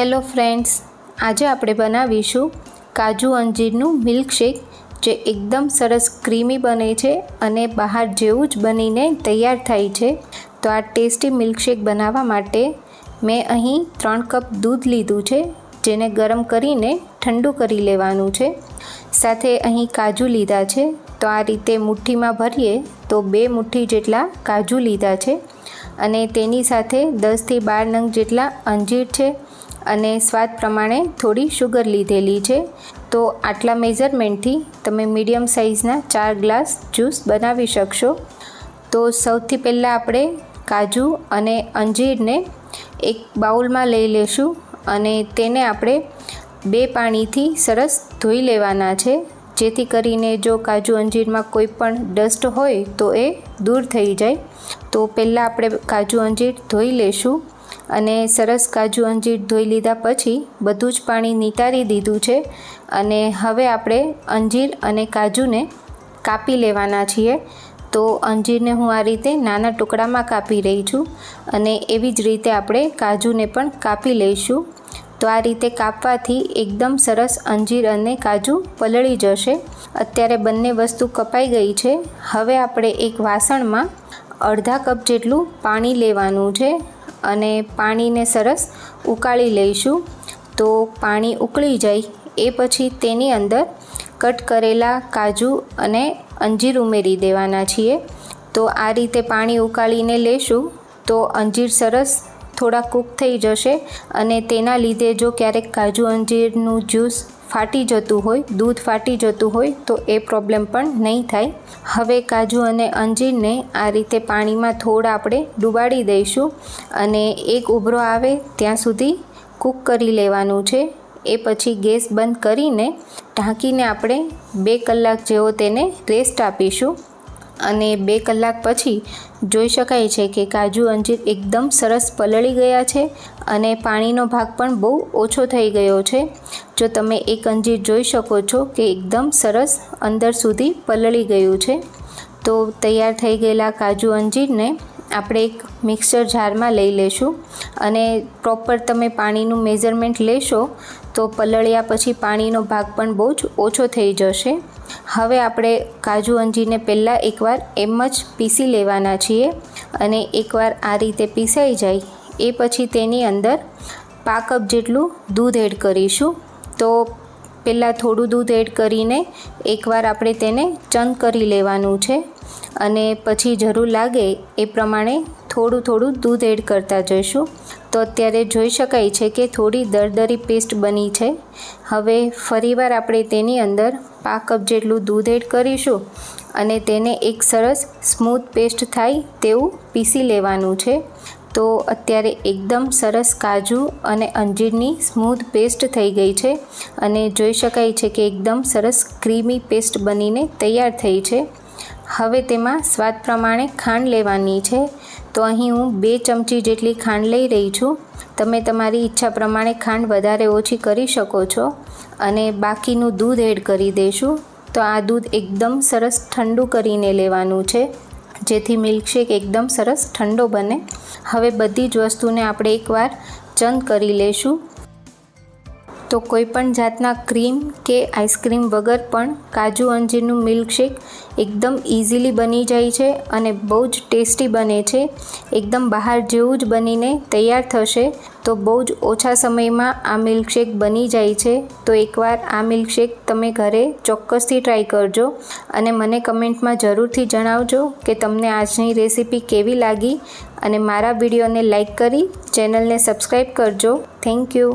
Hello friends, આજે આપણે બનાવીશું કાજુ અંજીરનું મિલ્કશેક, જે એકદમ સરસ ક્રીમી બને છે અને બહાર જેવું જ બનીને તૈયાર થાય છે. તો આ ટેસ્ટી મિલ્કશેક બનાવવા માટે મેં અહીં ત્રણ કપ દૂધ લીધું છે, જેને ગરમ કરીને ઠંડુ કરી લેવાનું છે. સાથે અહીં કાજુ લીધા છે. તો આ રીતે મુઠ્ઠીમાં ભરીએ તો બે મુઠ્ઠી જેટલા કાજુ લીધા છે. અને તેની સાથે દસથી બાર નંગ જેટલા અંજીર છે અને સ્વાદ પ્રમાણે થોડી શુગર લીધેલી છે. તો આટલા મેઝરમેન્ટથી તમે મીડિયમ સાઇઝના ચાર ગ્લાસ જ્યુસ બનાવી શકશો. તો સૌથી પહેલાં આપણે કાજુ અને અંજીરને એક બાઉલમાં લઈ લેશું અને તેને આપણે બે પાણીથી સરસ ધોઈ લેવાના છે. જેથી કરીને જો કાજુ અંજીરમાં કોઈ પણ ડસ્ટ હોય તો એ દૂર થઈ જાય. તો પહેલાં આપણે કાજુ અંજીર ધોઈ લેશું અને સરસ કાજુ અંજીર ધોઈ લીધા પછી બધું જ પાણી નિતારી દીધું છે અને હવે આપણે અંજીર અને કાજુને કાપી લેવાના છીએ. તો અંજીરને હું આ રીતે નાના ટુકડામાં કાપી રહી છું અને એવી જ રીતે આપણે કાજુને પણ કાપી લઈશું. તો આ રીતે કાપવાથી એકદમ સરસ અંજીર અને કાજુ પલળી જશે. અત્યારે બંને વસ્તુ કપાઈ ગઈ છે. હવે આપણે એક વાસણમાં અડધા કપ જેટલું પાણી લેવાનું છે અને પાણીને સરસ ઉકાળી લઈશું. તો પાણી ઉકળી જાય એ પછી તેની અંદર કટ કરેલા કાજુ અને અંજીર ઉમેરી દેવાના છીએ. તો આ રીતે પાણી ઉકાળીને લેશું તો અંજીર સરસ થોડા કૂક થઈ જશે અને તેના લીધે જો ક્યારેક કાજુ અંજીરનું જ્યુસ ફાટી જતું હોય, દૂધ ફાટી જતું હોય, તો એ પ્રોબ્લેમ પણ નહીં થાય. હવે કાજુ અને અંજીરને આ રીતે પાણીમાં થોડા આપણે ડુબાડી દઈશું અને એક ઉભરો આવે ત્યાં સુધી કૂક કરી લેવાનું છે. એ પછી ગેસ બંધ કરીને ઢાંકીને આપણે બે કલાક જેવો તેને રેસ્ટ આપીશું. અને બે કલાક પછી જોઈ શકાય છે કે કાજુ અંજીર એકદમ સરસ પલળી ગયા છે અને પાણીનો ભાગ પણ બહુ ઓછો થઈ ગયો છે. જો તમે એક અંજીર જોઈ શકો છો કે એકદમ સરસ અંદર સુધી પલળી ગયું છે. તો તૈયાર થઈ ગયેલા કાજુ અંજીરને આપણે એક મિક્સર જારમાં લઈ લેશું અને પ્રોપર તમે પાણીનું મેઝરમેન્ટ લેશો તો પલળ્યા પછી પાણીનો ભાગ પણ બહુ જ ઓછો થઈ જશે. હવે આપણે કાજુ અંજીરને પહેલાં એકવાર એમ જ પીસી લેવાના છીએ અને એકવાર આ રીતે પીસાઈ જાય એ પછી તેની અંદર પા કપ જેટલું દૂધ એડ કરીશું. તો પહેલાં થોડું દૂધ એડ કરીને એકવાર આપણે તેને ચંદ કરી લેવાનું છે અને પછી જરૂર લાગે એ પ્રમાણે થોડું થોડું દૂધ એડ કરતા જઈશું. તો અત્યારે જોઈ શકાય છે કે થોડી દરદરી પેસ્ટ બની છે. હવે ફરીવાર આપણે તેની અંદર પા કપ જેટલું દૂધ એડ કરીશું અને તેને એક સરસ સ્મૂથ પેસ્ટ થાય તેવું પીસી લેવાનું છે. તો અત્યારે એકદમ સરસ કાજુ અને અંજીરની સ્મૂથ પેસ્ટ થઈ ગઈ છે અને જોઈ શકાય છે કે એકદમ સરસ ક્રીમી પેસ્ટ બનીને તૈયાર થઈ છે. હવે તેમાં સ્વાદ પ્રમાણે ખાંડ લેવાની છે. તો અહીં હું બે ચમચી જેટલી ખાંડ લઈ રહી છું. તમે તમારી ઈચ્છા પ્રમાણે ખાંડ વધારે ઓછી કરી શકો છો અને બાકીનું દૂધ એડ કરી દઈશું તો આ દૂધ એકદમ સરસ ઠંડુ કરીને લેવાનું છે, જેથી મિલ્કશેક એકદમ સરસ ઠંડો બને. હવે બધી જ વસ્તુને આપણે એકવાર ચંદ કરી લઈશું તો કોઈપણ જાતના ક્રીમ કે આઈસ્ક્રીમ વગર પણ કાજુ અંજીરનું મિલ્કશેક એકદમ ઇઝીલી બની જાય છે અને બહુ જ ટેસ્ટી બને છે. એકદમ બહાર જેવું જ બનીને તૈયાર થશે તો બહુ જ ઓછા સમયમાં આ મિલ્કશેક બની જાય છે. તો એકવાર આ મિલ્કશેક તમે ઘરે ચોક્કસથી ટ્રાય કરજો અને મને કમેન્ટમાં જરૂરથી જણાવજો કે તમને આજની રેસીપી કેવી લાગી અને મારા વિડીયોને લાઈક કરી ચેનલને સબસ્ક્રાઈબ કરજો. Thank you.